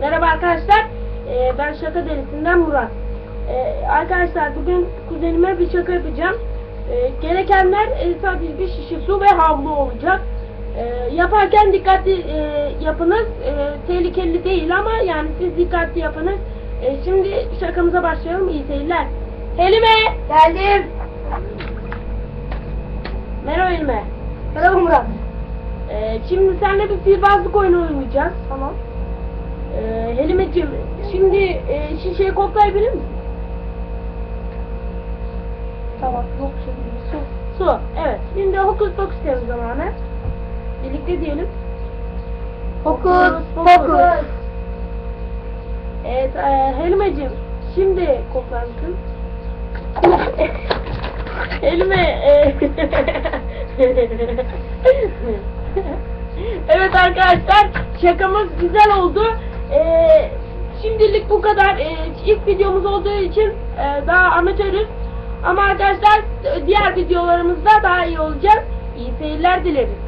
Merhaba arkadaşlar. Ee, ben şaka delisinden Murat. Ee, arkadaşlar bugün kuzenime bir şaka yapacağım. Ee, gerekenler e, sadece bir şişe su ve havlu olacak. Ee, yaparken dikkatli e, yapınız. Ee, tehlikeli değil ama yani siz dikkatli yapınız. Ee, şimdi şakamıza başlayalım. İyi seyirler. Helime! Geldim. Merhaba Helime. Merhaba Murat. Ee, şimdi seninle bir sihirbazlık oyunu oynayacağız. Tamam. Ee, Helimeciğim şimdi e, şişeyi koklayabilir misin? Tamam. Yok şimdi su. Su. Evet. Şimdi hokus pokus diyelim zamanı. Birlikte diyelim. Fokus, fokus. Evet e, Helimeciğim şimdi koklar mısın? Helime e, Evet arkadaşlar şakamız güzel oldu. E, şimdilik bu kadar. E, ilk videomuz olduğu için e, daha amatörüz. Ama arkadaşlar diğer videolarımızda daha iyi olacak. İyi seyirler dileriz.